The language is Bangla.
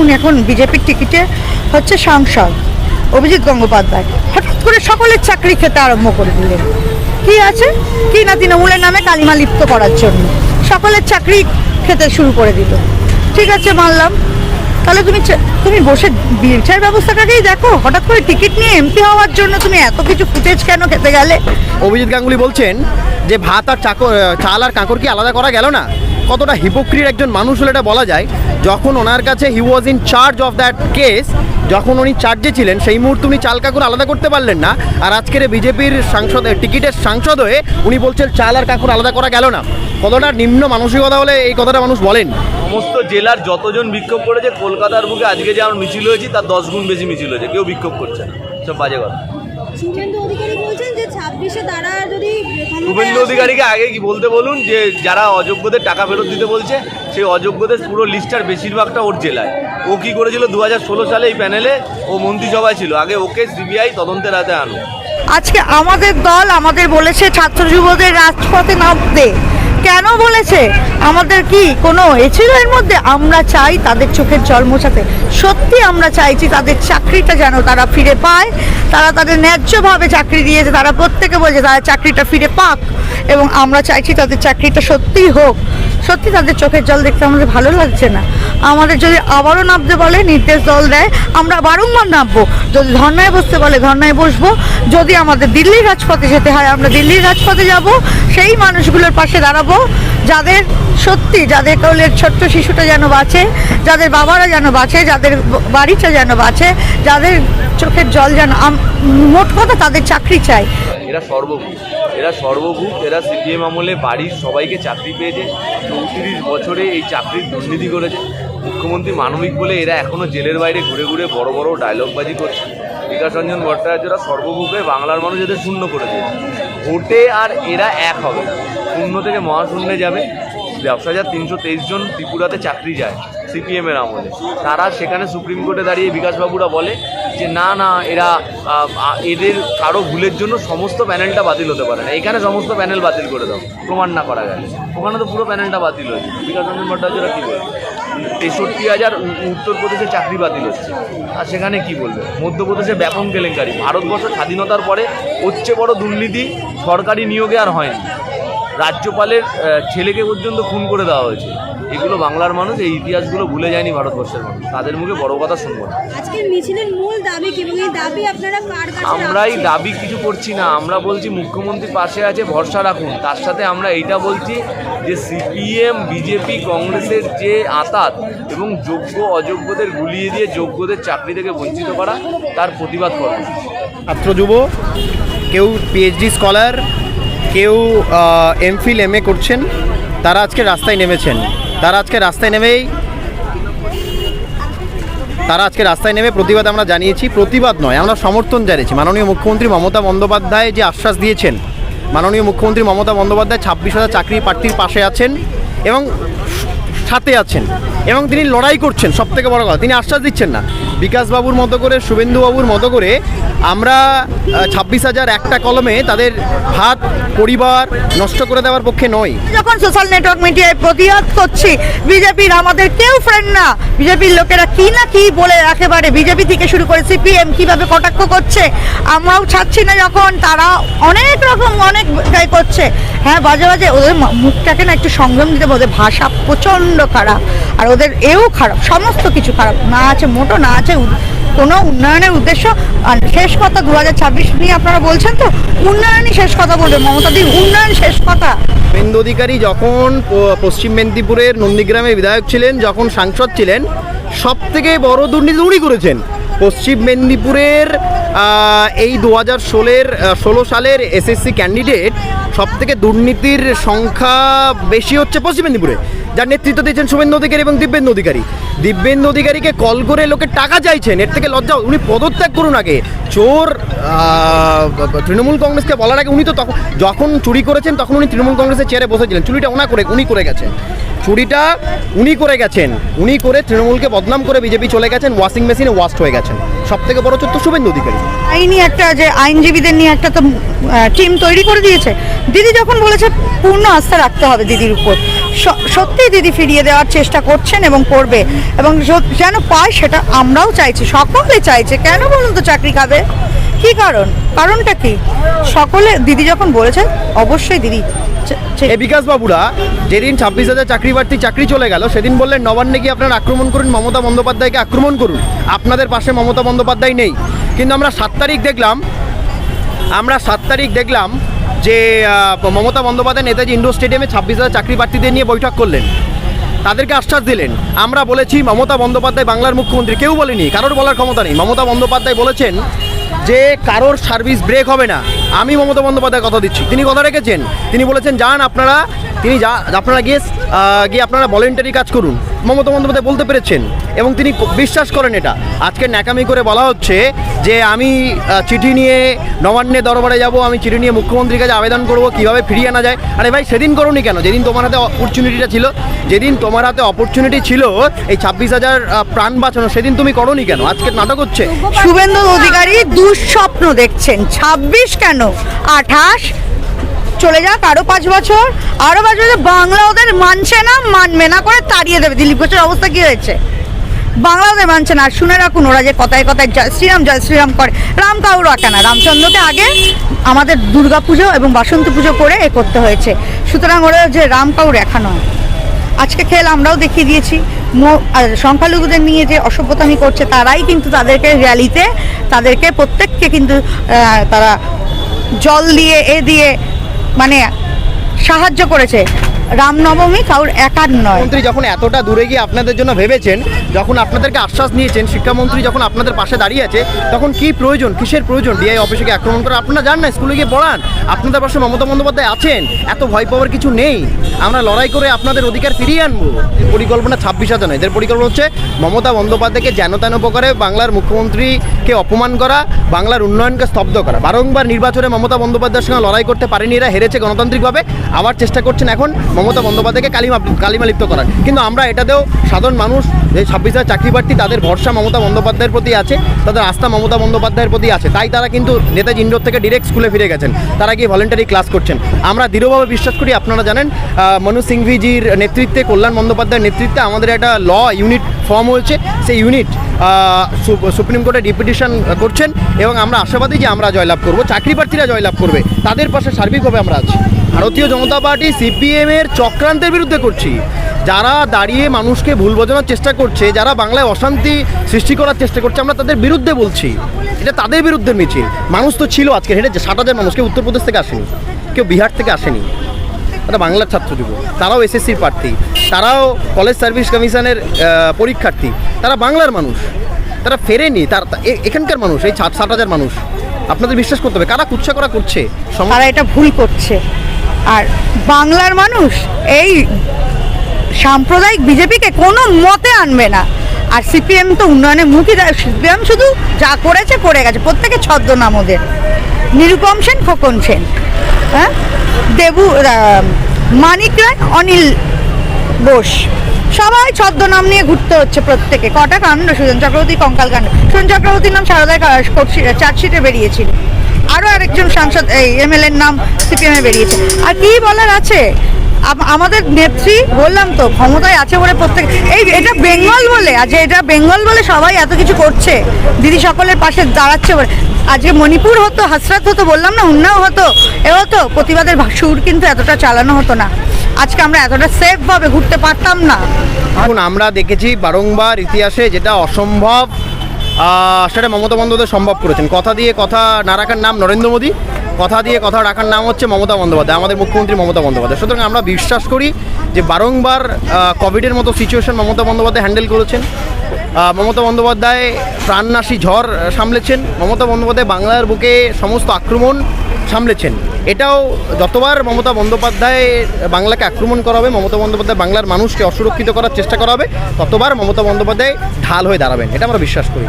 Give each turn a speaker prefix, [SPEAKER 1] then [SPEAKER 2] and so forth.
[SPEAKER 1] উনি এখন বিজেপির টিকিটে হচ্ছে সাংসদ, অভিজিৎ গঙ্গোপাধ্যায়। হঠাৎ করে সকলের চাকরি খেতে আরম্ভ করে দিলেন। কি আছে? কি না তৃণমূলের নামে কালিমা লিপ্ত করার জন্য? সকলের চাকরি খেতে শুরু করে দিল। ঠিক আছে, মানলাম। তাহলে তুমি তুমি বসে বিচার ব্যবস্থাটাকেই দেখো। হঠাৎ করে টিকিট নিয়ে এমপি হওয়ার জন্য তুমি এত কিছু ফুটেজ কেন খেতে গেলে?
[SPEAKER 2] অভিজিৎ গাঙ্গুলি বলছেন যে ভাত আর চাকর চাল আর কাঁকর কি আলাদা করা গেল না? কতটা হিপোক্রির একজন মানুষ হলে এটা বলা যায় যখন ওনার কাছে he was in charge of that case যখন উনি চার্জে ছিলেন সেই মুহূর্তে উনি চাল কাকুর আলাদা করতে পারলেন না। আর আজকের বিজেপির সাংসদ টিকিটের সাংসদ হয়ে উনি বলছেন চাল আর কাকুর আলাদা করা গেল না। কতটা নিম্ন মানসিকতা হলে এই কথাটা মানুষ বলেন?
[SPEAKER 3] সমস্ত জেলার যতজন বিক্ষোভ করেছে কলকাতার বুকে আজকে যে আমরা মিছিল হয়েছি তার দশ গুণ বেশি মিছিল হয়েছে। কেউ বিক্ষোভ করছে না। সব বাজে কথা।
[SPEAKER 4] ছাব্বিশে তারা যদি
[SPEAKER 3] শুভেন্দু অধিকারীকে আগে কি বলতে বলুন যে যারা অযোগ্যদের টাকা ফেরত দিতে বলছে সেই অযোগ্যদের পুরো লিস্টার বেশিরভাগটা ওর জেলায়। ও কি করেছিল? দু হাজার ষোলো সালে এই প্যানেলে ও মন্ত্রিসভায় ছিল। আগে ওকে সিবিআই তদন্তের হাতে আনো
[SPEAKER 1] আজকে আমাদের দল আমাদের বলেছে ছাত্র যুবদের রাজপথে নামতে। কেন বলেছে? আমাদের কি কোনো এ এর মধ্যে আমরা চাই তাদের চোখের জল মোছাতে? সত্যি আমরা চাইছি তাদের চাকরিটা যেন তারা ফিরে পায়, তারা তাদের ন্যায্যভাবে চাকরি দিয়েছে, তারা প্রত্যেকে বলছে তারা চাকরিটা ফিরে পাক, এবং আমরা চাইছি তাদের চাকরিটা সত্যিই হোক। সত্যি তাদের চোখের জল দেখতে আমাদের ভালো লাগছে না। আমাদের যদি আবারও নামতে বলে, নির্দেশ দল দেয়, আমরা বারংবার নামবো। যদি ধর্নায় বসতে বলে, ধর্নায় বসবো। যদি আমাদের দিল্লির রাজপথে যেতে হয়, আমরা দিল্লির রাজপথে যাব। সেই মানুষগুলোর পাশে দাঁড়াবো। যাদের সত্যি, যাদের কোলের ছোট্ট শিশুটা যেন বাঁচে, যাদের বাবারা যেন বাঁচে, যাদের বাড়িটা যেন বাঁচে, যাদের চোখের জল যেন মোট কথা তাদের চাকরি চাই।
[SPEAKER 3] এরা এরা সর্বভূত, এরা সিপিএম আমলে বাড়ির সবাইকে চাকরি পেয়েছে। চৌত্রিশ বছরে এই চাকরির দুর্নীতি করেছে। মুখ্যমন্ত্রী মানবিক বলে এরা এখনও জেলের বাইরে ঘুরে ঘুরে বড় বড় ডায়লগবাজি করছে। বিকাশ রঞ্জন ভট্টাচার্যরা সর্বভূপে বাংলার মানুষ এদের শূন্য করে দিয়েছে। ভোটে আর এরা এক হবে শূন্য থেকে মহাশূন্যে যাবে। ব্যবসা হাজার তিনশো তেইশ জন ত্রিপুরাতে চাকরি যায়। সিপিএমের আমলে। তারা সেখানে সুপ্রিম কোর্টে দাঁড়িয়ে বিকাশবাবুরা বলে যে, না না, এরা এদের কারও ভুলের জন্য সমস্ত প্যানেলটা বাতিল হতে পারে না। এখানে সমস্ত প্যানেল বাতিল করে দাও। প্রমাণ না করা গেলে। ওখানে তো পুরো প্যানেলটা বাতিল হয়েছে। বিকাশ রঞ্জন ভট্টাচার্যরা কী বলবে? তেষট্টি হাজার উত্তরপ্রদেশে চাকরি বাতিল হচ্ছে। আর সেখানে কি বলবে? মধ্যপ্রদেশে ব্যাপক কেলেঙ্কারি। ভারতবর্ষ স্বাধীনতার পরে হচ্ছে বড় দুর্নীতি সরকারি নিয়োগে আর হয়নি। রাজ্যপালের ছেলেকে পর্যন্ত খুন করে দেওয়া হয়েছে। এগুলো বাংলার মানুষ এই ইতিহাসগুলো ভুলে যায়নি ভারতবর্ষের মানুষ। তাদের মুখে বড় কথা শুনব না।
[SPEAKER 4] আজকের মিছিলের মূল দাবি এই দাবি আপনারা কার কাছে
[SPEAKER 3] আমরাই দাবি কিছু করছি না। আমরা বলছি মুখ্যমন্ত্রী পাশে আছে ভরসা রাখুন। তার সাথে আমরা এইটা বলছি যে সিপিএম বিজেপি কংগ্রেসের যে আতাত এবং যোগ্য অযোগ্যদের গুলিয়ে দিয়ে যোগ্যদের চাকরি থেকে বঞ্চিত করা তার প্রতিবাদ করা।
[SPEAKER 2] ছাত্র যুব কেউ পিএইচডি স্কলার কেউ এমফিল এম এ করছেন, তারা আজকে রাস্তায় নেমেছেন। তারা আজকে রাস্তায় নেমেই, তারা আজকে রাস্তায় নেমে প্রতিবাদ আমরা জানিয়েছি। প্রতিবাদ নয়, আমরা সমর্থন জানিয়েছি। মাননীয় মুখ্যমন্ত্রী মমতা বন্দ্যোপাধ্যায় যে আশ্বাস দিয়েছেন, মাননীয় মুখ্যমন্ত্রী মমতা বন্দ্যোপাধ্যায় ছাব্বিশ হাজার চাকরি প্রার্থীর পাশে আছেন এবং সাথে আছেন। এবং তিনি লড়াই করছেন সব থেকে বড় কথা। তিনি আশ্বাস দিচ্ছেন না। বিকাশবাবুর মতো করে, শুভেন্দুবাবুর মতো করে আমরা ছাব্বিশ হাজার একটা কলমে তাদের হাত, পরিবার নষ্ট করে দেওয়ার পক্ষে নয়
[SPEAKER 1] যখন সোশ্যাল নেটওয়ার্ক মিডিয়ায় প্রতিবাদ করছি, বিজেপির আমাদের কেউ ফ্রেন্ড না। বিজেপির লোকেরা কি না কি বলে একেবারে বিজেপি থেকে শুরু করে সিপিএম কীভাবে কটাক্ষ করছে, আমরাও ছাড়ছি না যখন। তারা অনেক রকম, অনেক গাই করছে। হ্যাঁ বাজে বাজে। ওদের মুখটাকে না একটু সংযম দিতে ওদের ভাষা প্রচণ্ড খারাপ। আর ওদের এও খারাপ, সমস্ত কিছু খারাপ। না আছে মোটো, না আছে কোনো উন্নয়নের উদ্দেশ্য। আর শেষ কথা দু হাজার ছাব্বিশ নিয়ে আপনারা বলছেন তো, উন্নয়নই শেষ কথা বলবে। মমতা দি, উন্নয়ন শেষ কথা।
[SPEAKER 2] শুভেন্দু অধিকারী যখন পশ্চিম মেদিনীপুরের নন্দীগ্রামে বিধায়ক ছিলেন, যখন সাংসদ ছিলেন সব থেকে বড় দুর্নীতি উনি করেছেন। পশ্চিম মেদিনীপুরের এই দু হাজার ষোলের ষোলো সালের এসএসসি ক্যান্ডিডেট সব থেকে দুর্নীতির সংখ্যা বেশি হচ্ছে পশ্চিম মেদিনীপুরে। যার নেতৃত্ব দিয়েছেন শুভেন্দু অধিকারী এবং দিব্যেন্দু অধিকারী। দিব্যেন্দু অধিকারীকে কল করে লোকে টাকা চাইছেন। এর থেকে লজ্জা, উনি পদত্যাগ করুন আগে। চোর তৃণমূল কংগ্রেসকে বলার আগে উনি তো তখন, যখন চুরি করেছেন তখন উনি তৃণমূল কংগ্রেসের চেয়ারে বসেছিলেন। চুরিটা ওনা করে, উনি করে গেছেন। চুরিটা উনি করে গেছেন। উনি করে তৃণমূলকে বদনাম করে বিজেপি চলে গেছেন, ওয়াশিং মেশিনে ওয়াস্ট হয়ে গেছেন। সব থেকে বড় চোর তো শুভেন্দু অধিকারী।
[SPEAKER 1] আইনি একটা যে আইনজীবীদের নিয়ে একটা তো টিম তৈরি করে দিয়েছে। দিদি যখন বলেছে, পূর্ণ আস্থা রাখতে হবে দিদির উপর। সত্যিই দিদি ফিরিয়ে দেওয়ার চেষ্টা করছেন এবং করবে। এবং যেন পায় সেটা আমরাও চাইছি, সকলে চাইছে। কেন বলুন তো চাকরি খাবে কি কারণ? কারণটা কি? সকলে, দিদি যখন বলেছে অবশ্যই দিদি
[SPEAKER 2] বিকাশ বাবুরা যেদিন ছাব্বিশ হাজার চাকরি প্রার্থী চাকরি চলে গেল, সেদিন বললেন, নবান্নে গিয়ে আপনারা আক্রমণ করুন, মমতা বন্দ্যোপাধ্যায়কে আক্রমণ করুন। আপনাদের পাশে মমতা বন্দ্যোপাধ্যায় নেই। কিন্তু আমরা সাত তারিখ দেখলাম, আমরা সাত তারিখ দেখলাম যে মমতা বন্দ্যোপাধ্যায় নেতাজি ইন্ডোর স্টেডিয়ামে ছাব্বিশ হাজার চাকরি প্রার্থীদের নিয়ে বৈঠক করলেন। তাদেরকে আশ্বাস দিলেন। আমরা বলেছি, মমতা বন্দ্যোপাধ্যায় বাংলার মুখ্যমন্ত্রী। কেউ বলেনি, কারোর বলার ক্ষমতা নেই। মমতা বন্দ্যোপাধ্যায় বলেছেন যে, কারোর সার্ভিস ব্রেক হবে না। আমি মমতা বন্দ্যোপাধ্যায় কথা দিচ্ছি। তিনি কথা রেখেছেন। তিনি বলেছেন, যান, আপনারা, তিনি যা, আপনারা গিয়ে গিয়ে আপনারা ভলেন্টারি কাজ করুন। মমতা বন্দ্যোপাধ্যায় বলতে পেরেছেন এবং তিনি বিশ্বাস করেন এটা। আজকে ন্যাকামি করে বলা হচ্ছে যে, আমি চিঠি নিয়ে নবান্নে দরবারে যাব, আমি চিঠি নিয়ে মুখ্যমন্ত্রীর কাছে আবেদন করব, কীভাবে ফিরিয়ে আনা যায়? আরে ভাই, সেদিন করোনি কেন? যেদিন তোমার হাতে অপরচুনিটিটা ছিল, যেদিন তোমার হাতে অপরচুনিটি ছিল, এই ছাব্বিশ হাজার প্রাণ বাঁচানো, সেদিন তুমি করোনি কেন? আজকে নাটক হচ্ছে।
[SPEAKER 1] শুভেন্দু অধিকারী দুঃস্বপ্ন দেখছেন। ছাব্বিশ কেন আঠাশ, চলে যাক আরও পাঁচ বছর। আরও পাঁচ বছর, বাংলা ওদের মানছে না, মানবে না করে তাড়িয়ে দেবে। দিলীপ ঘোষের অবস্থা কি হয়েছে? বাংলা ওদের মানছে না। শুনে রাখুন ওরা যে কথায় কথায় জয় শ্রীরাম জয় শ্রীরাম করে। রাম কাউ রাখে না। রামচন্দ্রকে আগে আমাদের দুর্গা পুজো এবং বাসন্তী পুজো করে এ করতে হয়েছে। সুতরাং ওরা যে রাম কাউ রেখা নয়। আজকে খেল আমরাও দেখিয়ে দিয়েছি। সংখ্যালঘুদের নিয়ে যে অসভ্যতামি করছে, তারাই কিন্তু তাদেরকে র্যালিতে তাদেরকে প্রত্যেককে কিন্তু তারা জল দিয়ে, এ দিয়ে মানে সাহায্য করেছে। রামনবমী কাউর একার নয়।
[SPEAKER 2] মন্ত্রী যখন এতটা দূরে গিয়ে আপনাদের জন্য ভেবেছেন, যখন আপনাদেরকে আশ্বাস নিয়েছেন, শিক্ষামন্ত্রী যখন আপনাদের পাশে দাঁড়িয়ে আছে, তখন কি প্রয়োজন, কিসের প্রয়োজন? ডিআই অফিসে গিয়ে আক্রমণ করে আপনারা জান না, স্কুলে গিয়ে পড়ান। আপনাদের পাশে মমতা বন্দ্যোপাধ্যায় আছেন। এত ভয় পাওয়ার কিছু নেই। আমরা লড়াই করে আপনাদের অধিকার ফিরিয়ে আনব। পরিকল্পনা ছাব্বিশ হাজার নয়। এদের পরিকল্পনা হচ্ছে মমতা বন্দ্যোপাধ্যায়কে যেন তেন প্রকারে বাংলার মুখ্যমন্ত্রীকে অপমান করা, বাংলার উন্নয়নকে স্তব্ধ করা। বারংবার নির্বাচনে মমতা বন্দ্যোপাধ্যায়ের সঙ্গে লড়াই করতে পারেনি এরা, হেরেছে গণতান্ত্রিকভাবে। আবার চেষ্টা করছেন এখন মমতা বন্দ্যোপাধ্যায়কে কালিমা কালিমালিপ্ত করার। কিন্তু আমরা এটাতেও সাধারণ মানুষ যে ছাব্বিশ হাজার চাকরি প্রার্থী তাদের ভরসা মমতা বন্দ্যোপাধ্যায়ের প্রতি আছে, তাদের আস্থা মমতা বন্দ্যোপাধ্যায়ের প্রতি আছে। তাই তারা কিন্তু নেতাজি ইন্ডোর থেকে ডিরেক্ট স্কুলে ফিরে গেছেন। তারা গিয়ে ভলেন্টারি ক্লাস করছেন। আমরা দৃঢ়ভাবে বিশ্বাস করি, আপনারা জানেন মনু সিংভিজির নেতৃত্বে, কল্যাণ বন্দ্যোপাধ্যায়ের নেতৃত্বে আমাদের একটা ল ইউনিট ফর্ম হয়েছে। সেই ইউনিট সুপ্রিম কোর্টে ডিপুটেশন করছেন এবং আমরা আশাবাদী যে আমরা জয়লাভ করব, চাকরি প্রার্থীরা জয়লাভ করবে। তাদের পাশে সার্বিকভাবে আমরা আছি। ভারতীয় জনতা পার্টি সিপিএম এর চক্রান্তের বিরুদ্ধে করছি। যারা দাঁড়িয়ে মানুষকে ভুল বোঝানোর চেষ্টা করছে, যারা বাংলায় অশান্তি সৃষ্টি করার চেষ্টা করছে, আমরা তাদের বিরুদ্ধে বলছি। এটা তাদের বিরুদ্ধে মিছিল। মানুষ তো ছিল আজকে হেঁটে ষাট হাজার মানুষ কেউ উত্তরপ্রদেশ থেকে আসেনি, কেউ বিহার থেকে আসেনি। তারা বাংলার ছাত্র যুব। তারাও এসএসসির প্রার্থী। তারাও কলেজ সার্ভিস কমিশনের পরীক্ষার্থী। তারা বাংলার মানুষ। তারা ফেরেনি। তার এখানকার মানুষ, এই ষাট হাজার মানুষ। আপনাদের বিশ্বাস করতে হবে, কারা কুচ্ছা করা করছে?
[SPEAKER 1] তারা এটা ভুল করছে। আর বাংলার মানুষ এই সাম্প্রদায়িক বিজেপিকে কোনো মতে আনবে না। আর সিপিএম তো উন্নয়নে মুখী সিপিএম শুধু যা করেছে, করে গেছে। প্রত্যেকে ছদ্মনাম ওদের। নিরুপম সেন, খোকন সেন। হ্যাঁ? দেবু মানিক রায়, অনিল বোস। সবাই ছদ্মনাম নিয়ে ঘুরতে হচ্ছে প্রত্যেকে। কটা কাণ্ড? সুজন চক্রবর্তী, কঙ্কাল কাণ্ড। সুজন চক্রবর্তীর নাম সারদায় চার্জশিটে বেরিয়েছিল। আরও আরেকজন সাংসদ, এই এমএলএর নাম সিপিএমে বেরিয়েছে। আর কি বলার আছে? আমাদের নেত্রী, বললাম তো, ক্ষমতায় আছে বলে প্রত্যেক এই এটা বেঙ্গল বলে আজ এটা বেঙ্গল বলে সবাই এত কিছু করছে। দিদি সকলের পাশে দাঁড়াচ্ছে বলে। আজকে মণিপুর হতো, হাসরাত হতো, বললাম না, উন্নাও হতো, এ হতো। প্রতিবাদের সুর কিন্তু এতটা চালানো হতো না। আজকে আমরা এতটা সেফভাবে ঘুরতে পারতাম না।
[SPEAKER 2] এখন আমরা দেখেছি বারংবার ইতিহাসে যেটা অসম্ভব সেটা মমতা বন্দ্যোপাধ্যায় সম্ভব করেছেন। কথা দিয়ে কথা না রাখার নাম নরেন্দ্র মোদী, কথা দিয়ে কথা রাখার নাম হচ্ছে মমতা বন্দ্যোপাধ্যায়, আমাদের মুখ্যমন্ত্রী মমতা বন্দ্যোপাধ্যায়। সুতরাং আমরা বিশ্বাস করি যে বারংবার কোভিডের মতো সিচুয়েশন মমতা বন্দ্যোপাধ্যায় হ্যান্ডেল করেছেন। মমতা বন্দ্যোপাধ্যায় প্রাণনাশী ঝড় সামলেছেন। মমতা বন্দ্যোপাধ্যায় বাংলার বুকে সমস্ত আক্রমণ সামলেছেন। এটাও যতবার মমতা বন্দ্যোপাধ্যায় বাংলাকে আক্রমণ করা হবে মমতা বন্দ্যোপাধ্যায় বাংলার মানুষকে অসুরক্ষিত করার চেষ্টা করা হবে ততবার মমতা বন্দ্যোপাধ্যায় ঢাল হয়ে দাঁড়াবেন। এটা আমরা বিশ্বাস করি।